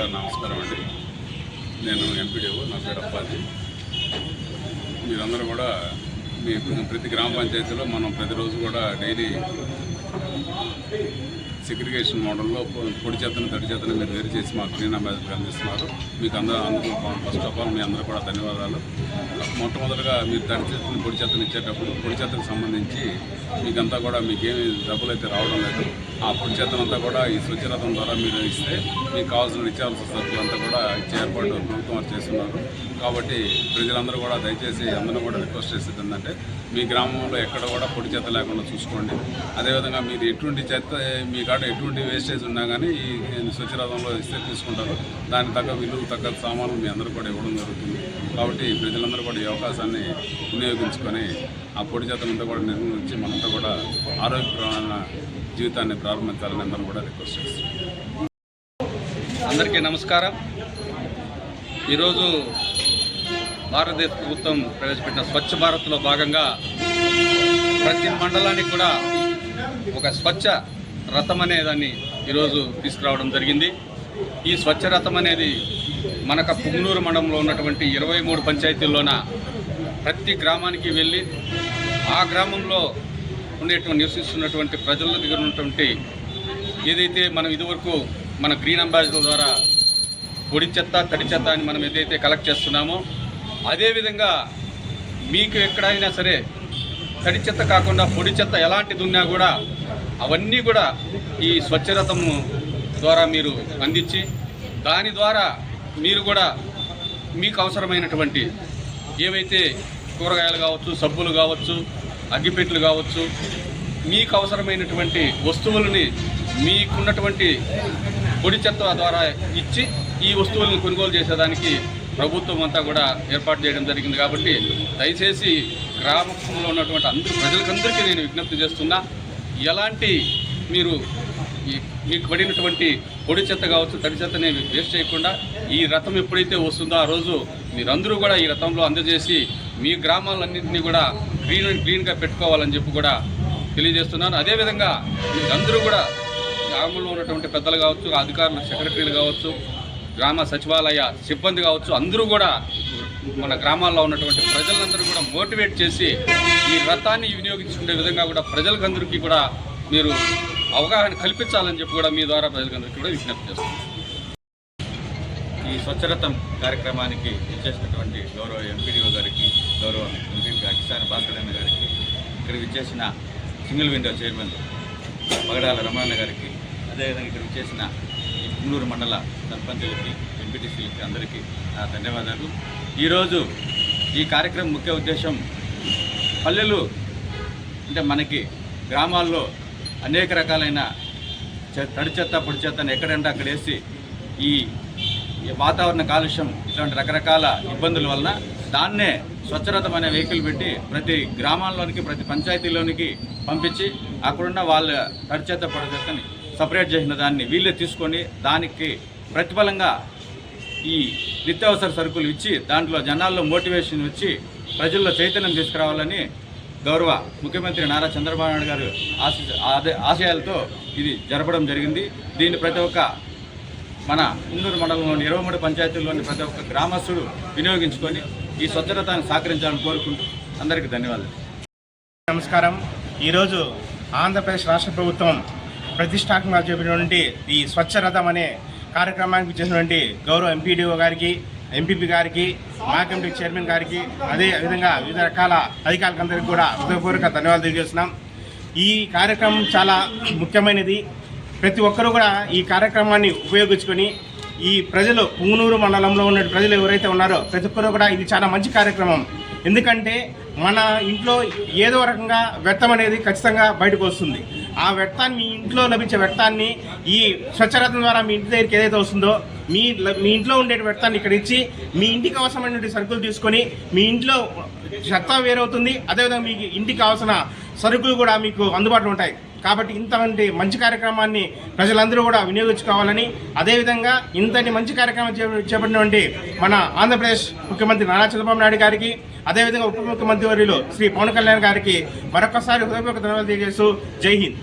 కూడా నమస్కారం అండి. నేను ఎంపీడీఓ నా పేరు అప్పాజీ మీరందరూ కూడా మీ ప్రతి గ్రామ పంచాయతీలో మనం ప్రతిరోజు కూడా డైలీ సెగ్రిగేషన్ మోడల్లో పొడి చెత్తను తడి చేతను మీరు వేరు చేసి మాకు గ్రీన్ అంబాసిడర్ అందిస్తున్నారు. మీకు అందరూ అందుకు ఫస్ట్ ఆఫ్ ఆల్ మీ అందరూ కూడా ధన్యవాదాలు. మొట్టమొదటిగా మీరు తడి చేతను పొడి చెత్తను ఇచ్చేటప్పుడు పొడి చేతకు సంబంధించి మీకంతా కూడా మీకేమి డబ్బులు అయితే రావడం లేదు. ఆ పొడి చెత్తనంతా కూడా ఈ స్వచ్ఛరథం ద్వారా మీరు ఇస్తే మీకు కావాల్సిన నిత్యావసర సరుకులు అంతా కూడా ఇచ్చే ఏర్పాటు ప్రభుత్వం చేస్తున్నారు. కాబట్టి ప్రజలందరూ కూడా దయచేసి అందరూ కూడా రిక్వెస్ట్ చేసేది ఏంటంటే మీ గ్రామంలో ఎక్కడ కూడా పొడి చెత్త లేకుండా చూసుకోండి. అదేవిధంగా మీరు ఎటువంటి చెత్త మీ కాడ ఎటువంటి వేస్టేజ్ ఉన్నా కానీ ఈ స్వచ్ఛరథంలో ఇస్తే తీసుకుంటారు. దానికి తగ్గ విలువ తగ్గ సామాన్లు మీ అందరూ కూడా ఇవ్వడం జరుగుతుంది. కాబట్టి ప్రజలందరూ కూడా ఈ అవకాశాన్ని వినియోగించుకొని ఆ పొడి చేతనంతా కూడా నిర్మించి మనంతా కూడా ఆరోగ్యకరమైన జీవితాన్ని ప్రారంభించాలని అందరూ కూడా రిక్వెస్ట్ చేస్తున్నాం. అందరికీ నమస్కారం. ఈరోజు భారతదేశ ప్రభుత్వం ప్రవేశపెట్టిన స్వచ్ఛ భారత్లో భాగంగా ప్రతి మండలానికి కూడా ఒక స్వచ్ఛ రథం అనే దాన్ని ఈరోజు తీసుకురావడం జరిగింది. ఈ స్వచ్ఛ రథం అనేది మనక పుంగనూరు మండలంలో ఉన్నటువంటి ఇరవై మూడు పంచాయతీల్లోన ప్రతి గ్రామానికి వెళ్ళి ఆ గ్రామంలో ఉండేటువంటి నివసిస్తున్నటువంటి ప్రజల దగ్గర ఉన్నటువంటి ఏదైతే మనం ఇదివరకు మన గ్రీన్ అంబాసిడర్ ద్వారా పొడి చెత్త తడి చెత్త అని మనం ఏదైతే కలెక్ట్ చేస్తున్నామో అదేవిధంగా మీకు ఎక్కడైనా సరే తడి చెత్త కాకుండా పొడి చెత్త ఎలాంటిది ఉన్నా కూడా అవన్నీ కూడా ఈ స్వచ్ఛరథము ద్వారా మీరు అందించి దాని ద్వారా మీరు కూడా మీకు అవసరమైనటువంటి ఏవైతే కూరగాయలు కావచ్చు సబ్బులు కావచ్చు అగ్గిపెట్లు కావచ్చు మీకు అవసరమైనటువంటి వస్తువులని మీకున్నటువంటి పొడి చెత్త ద్వారా ఇచ్చి ఈ వస్తువులను కొనుగోలు చేసేదానికి ప్రభుత్వం అంతా కూడా ఏర్పాటు చేయడం జరిగింది. కాబట్టి దయచేసి గ్రామంలో ఉన్నటువంటి అందరూ ప్రజలకందరికీ నేను విజ్ఞప్తి చేస్తున్నా ఎలాంటి మీరు మీకు పడినటువంటి పొడి చెత్త కావచ్చు తడి చెత్తని వేస్ట్ చేయకుండా ఈ రథం ఎప్పుడైతే వస్తుందో ఆ రోజు మీరందరూ కూడా ఈ రథంలో అందజేసి మీ గ్రామాలన్నింటినీ కూడా గ్రీన్ గ్రీన్గా పెట్టుకోవాలని చెప్పి కూడా తెలియజేస్తున్నాను. అదేవిధంగా మీరందరూ కూడా గ్రామంలో ఉన్నటువంటి పెద్దలు కావచ్చు అధికారులు సెక్రటరీలు కావచ్చు గ్రామ సచివాలయ సిబ్బంది కావచ్చు అందరూ కూడా మన గ్రామాల్లో ఉన్నటువంటి ప్రజలందరూ కూడా మోటివేట్ చేసి ఈ రథాన్ని వినియోగించుకునే విధంగా కూడా ప్రజలకందరికీ కూడా మీరు అవగాహన కల్పించాలని చెప్పి కూడా మీ ద్వారా ప్రజలకందరికీ కూడా విజ్ఞప్తి చేస్తున్నాం. ఈ స్వచ్ఛరథం కార్యక్రమానికి ఇచ్చేసినటువంటి గౌరవ ఎంపీడీఓ గారికి గౌరవ ఎంపీ అకిసాని భాస్కర్ గారికి ఇక్కడ విచ్చేసిన single window chairman Pagadala Ramana గారికి అదేవిధంగా ఇక్కడ విచ్చేసిన ఈ పుంగూరు మండల సర్పంచులకి ఎంపీటీసీలకి అందరికీ ధన్యవాదాలు. ఈరోజు ఈ కార్యక్రమం ముఖ్య ఉద్దేశం పల్లెలు అంటే మనకి గ్రామాల్లో అనేక రకాలైన చె- తడి చెత్త పొడి చెత్తను ఎక్కడంటే అక్కడ వేసి ఈ ఈ వాతావరణ కాలుష్యం ఇట్లాంటి రకరకాల ఇబ్బందుల వలన దాన్నే స్వచ్ఛరథం అనే వెహికల్ పెట్టి ప్రతి గ్రామాల్లోనికి ప్రతి పంచాయతీలోనికి పంపించి అక్కడున్న వాళ్ళ తడి చెత్త పొడి చెత్తని సపరేట్ చేసిన దాన్ని వీళ్ళే తీసుకొని దానికి ప్రతిఫలంగా ఈ నిత్యావసర సరుకులు ఇచ్చి దాంట్లో జనాల్లో మోటివేషన్ వచ్చి ప్రజల్లో చైతన్యం తీసుకురావాలని గౌరవ ముఖ్యమంత్రి నారా చంద్రబాబు నాయుడు గారు ఆశ ఆశయాలతో ఇది జరపడం జరిగింది. దీన్ని ప్రతి ఒక్క మన ఉందూరు మండలంలోని ఇరవై మూడు పంచాయతీల్లోని ప్రతి ఒక్క గ్రామస్తుడు వినియోగించుకొని ఈ స్వచ్ఛతను సహకరించాలని కోరుకుంటూ అందరికీ ధన్యవాదాలు. నమస్కారం. ఈరోజు ఆంధ్రప్రదేశ్ రాష్ట్ర ప్రభుత్వం ప్రతిష్టాత్మక చెప్పినటువంటి ఈ స్వచ్ఛ రథం అనే కార్యక్రమానికి చేసినటువంటి గౌరవ ఎంపీడీఓ గారికి ఎంపీపీ గారికి మా కమిటీ చైర్మన్ గారికి అదే విధంగా వివిధ రకాల అధికారులందరికీ కూడా హృదయపూర్వక ధన్యవాదాలు తెలియజేస్తున్నాం. ఈ కార్యక్రమం చాలా ముఖ్యమైనది. ప్రతి ఒక్కరూ కూడా ఈ కార్యక్రమాన్ని ఉపయోగించుకొని ఈ ప్రజలు పుంగునూరు మండలంలో ఉన్న ప్రజలు ఎవరైతే ఉన్నారో ప్రతి ఒక్కరూ కూడా ఇది చాలా మంచి కార్యక్రమం. ఎందుకంటే మన ఇంట్లో ఏదో రకంగా వ్యర్థం అనేది ఖచ్చితంగా బయటకు వస్తుంది. ఆ వ్యర్థాన్ని మీ ఇంట్లో లభించే వ్యర్థాన్ని ఈ స్వచ్ఛరథం ద్వారా మీ ఇంటి దగ్గరికి ఏదైతే వస్తుందో మీ మీ ఇంట్లో ఉండే వ్యర్థాన్ని ఇక్కడ ఇచ్చి మీ ఇంటికి అవసరమైనటువంటి సరుకులు తీసుకొని మీ ఇంట్లో చెత్త వేరవుతుంది. అదేవిధంగా మీకు ఇంటికి అవసరం సరుకులు కూడా మీకు అందుబాటులో ఉంటాయి. కాబట్టి ఇంతమంది మంచి కార్యక్రమాన్ని ప్రజలందరూ కూడా వినియోగించుకోవాలని అదేవిధంగా ఇంతటి మంచి కార్యక్రమం చేపట్టినటువంటి మన ఆంధ్రప్రదేశ్ ముఖ్యమంత్రి నారా చంద్రబాబు నాయుడు గారికి అదేవిధంగా ఉప ముఖ్యమంత్రి వర్యులు శ్రీ పవన్ కళ్యాణ్ గారికి మరొకసారి హృదయపూర్వక ధన్యవాదాలు తెలియజేస్తూ జై హింద్.